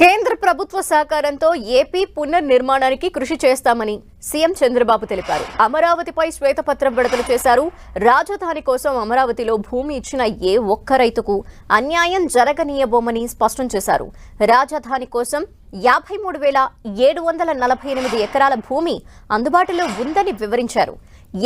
కేంద్ర ప్రభుత్వ సహకారంతో ఏపీ పునర్నిర్మాణానికి కృషి చేస్తామని సీఎం చంద్రబాబు తెలిపారు. అమరావతిపై శ్వేతపత్రం విడుదల చేశారు. రాజధాని కోసం అమరావతిలో భూమి ఇచ్చిన ఏ ఒక్క రైతుకు అన్యాయం జరగనీయబోమని స్పష్టం చేశారు. రాజధాని కోసం యాభై మూడు వేల ఏడు వందల నలభై ఎనిమిది ఎకరాల భూమి అందుబాటులో ఉందని వివరించారు.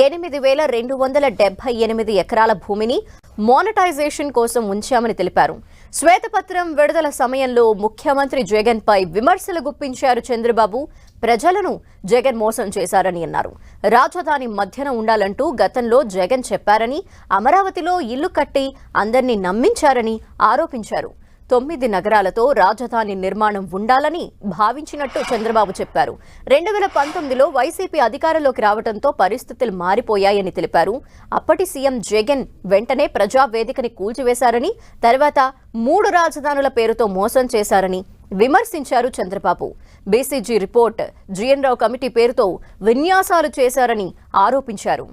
ఎనిమిది వేల రెండు వందల డెబ్బై ఎనిమిది ఎకరాల భూమిని మోనటైజేషన్ కోసం ఉంచామని తెలిపారు. శ్వేతపత్రం విడుదల సమయంలో ముఖ్యమంత్రి జగన్పై విమర్శలు గుప్పించారు చంద్రబాబు. ప్రజలను జగన్ మోసం చేశారని అన్నారు. రాజధాని మధ్యన ఉండాలంటూ గతంలో జగన్ చెప్పారని అమరావతిలో ఇల్లు కట్టి అందర్నీ నమ్మించారని ఆరోపించారు. తొమ్మిది నగరాలతో రాజధాని నిర్మాణం ఉండాలని భావించినట్టు చంద్రబాబు చెప్పారు. రెండు వేల పంతొమ్మిదిలో వైసీపీ అధికారంలోకి రావడంతో పరిస్థితులు మారిపోయాయని తెలిపారు. అప్పటి సీఎం జగన్ వెంటనే ప్రజావేదికని కూల్చివేశారని తర్వాత మూడు రాజధానుల పేరుతో మోసం చేశారని విమర్శించారు Chandrababu. BCG report GN Rao committee పేరుతో విన్యాసాలు చేశారని ఆరోపించారు.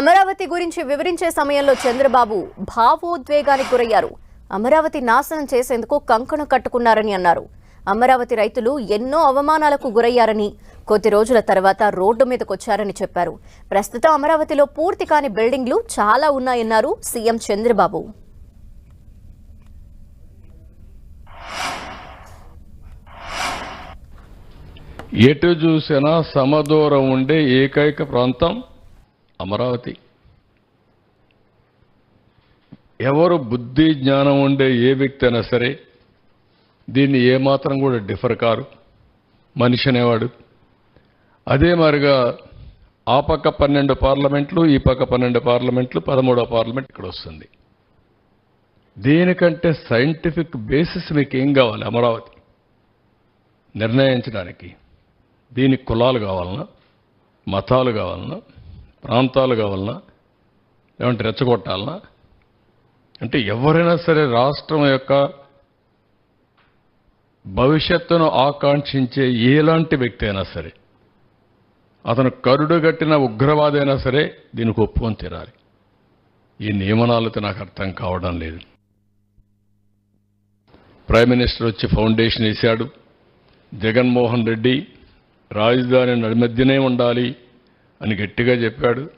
అమరావతి గురించి వివరించే సమయంలో చంద్రబాబు భావోద్వేగానికి గురయ్యారు. అమరావతి నాశనం చేసేందుకు కంకణం కట్టుకున్నారని అన్నారు. అమరావతి రైతులు ఎన్నో అవమానాలకు గురయ్యారని కొద్ది రోజుల తర్వాత రోడ్డు మీదకొచ్చారని చెప్పారు. ప్రస్తుతం అమరావతిలో పూర్తి కాని బిల్డింగ్లు చాలా ఉన్నాయన్నారు సీఎం చంద్రబాబు. ఎటు చూసినా సమదూరం ఉండే ఏకైక ప్రాంతం అమరావతి. ఎవరు బుద్ధి జ్ఞానం ఉండే ఏ వ్యక్తి అయినా సరే దీన్ని ఏమాత్రం కూడా డిఫర్ కారు. మనిషి అనేవాడు. అదే మాదిరిగా ఆ పక్క పన్నెండు పార్లమెంట్లు ఈ పక్క పన్నెండు పార్లమెంట్లు పదమూడో పార్లమెంట్ ఇక్కడ వస్తుంది. దీనికంటే సైంటిఫిక్ బేసిస్ మీకు ఏం కావాలి అమరావతి? నిర్ణయించడానికి దీనికి కులాలు కావాలన్నా మతాలు కావాలన్నా ప్రాంతాలు కావాలన్నా లేవంటే రెచ్చగొట్టాలన్నా అంటే ఎవరైనా సరే రాష్ట్రం యొక్క భవిష్యత్తును ఆకాంక్షించే ఎలాంటి వ్యక్తి అయినా సరే అతను కరుడుగట్టిన ఉగ్రవాది అయినా సరే దీనికి ఒప్పుకొని తీరాలి. ఈ నియమనాలతో నాకు అర్థం కావడం లేదు. ప్రైమ్ మినిస్టర్ వచ్చి ఫౌండేషన్ వేశాడు. జగన్మోహన్ రెడ్డి రాజధాని నడిమధ్యనే ఉండాలి అని గట్టిగా చెప్పాడు.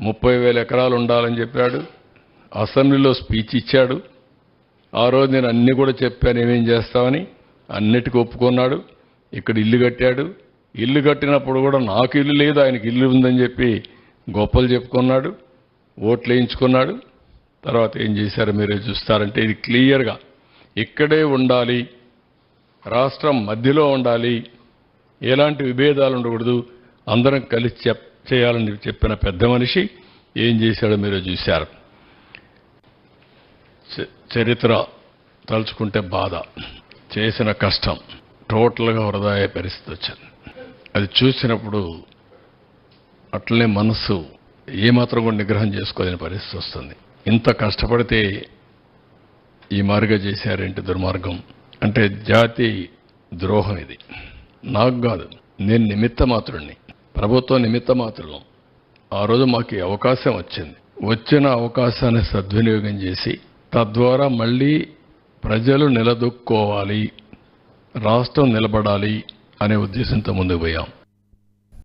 ముప్పై వేల ఎకరాలు ఉండాలని చెప్పాడు. అసెంబ్లీలో స్పీచ్ ఇచ్చాడు. ఆ రోజు నేను అన్ని కూడా చెప్పాను ఏమేం చేస్తామని అన్నిటికీ ఒప్పుకున్నాడు. ఇక్కడ ఇల్లు కట్టాడు. ఇల్లు కట్టినప్పుడు కూడా నాకు ఇల్లు లేదు ఆయనకి ఇల్లు ఉందని చెప్పి గొప్పలు చెప్పుకున్నాడు ఓట్లు వేయించుకున్నాడు. తర్వాత ఏం చేశారు మీరే చూస్తారంటే ఇది క్లియర్గా ఇక్కడే ఉండాలి రాష్ట్రం మధ్యలో ఉండాలి ఎలాంటి విభేదాలు ఉండకూడదు అందరం కలిసి చెప్ చేయాలని చెప్పిన పెద్ద మనిషి ఏం చేశాడో మీరు చూశారు. చరిత్ర తలుచుకుంటే బాధ. చేసిన కష్టం టోటల్గా వృధా అయ్యే పరిస్థితి వచ్చింది. అది చూసినప్పుడు అట్లనే మనస్సు ఏమాత్రం కూడా నిగ్రహం చేసుకోలేని పరిస్థితి వస్తుంది. ఇంత కష్టపడితే ఈ మార్గం చేశారేంటి దుర్మార్గం? అంటే జాతి ద్రోహం ఇది. నాకు కాదు నేను నిమిత్త మాత్రుడిని ప్రభుత్వం నిమిత్త మాత్రులం ఆ రోజు మాకు అవకాశం వచ్చింది. వచ్చిన అవకాశాన్ని సద్వినియోగం చేసి తద్వారా మళ్ళీ ప్రజలు నిలదొక్కోవాలి రాష్ట్రం నిలబడాలి అనే ఉద్దేశంతో ముందుకు పోయాం.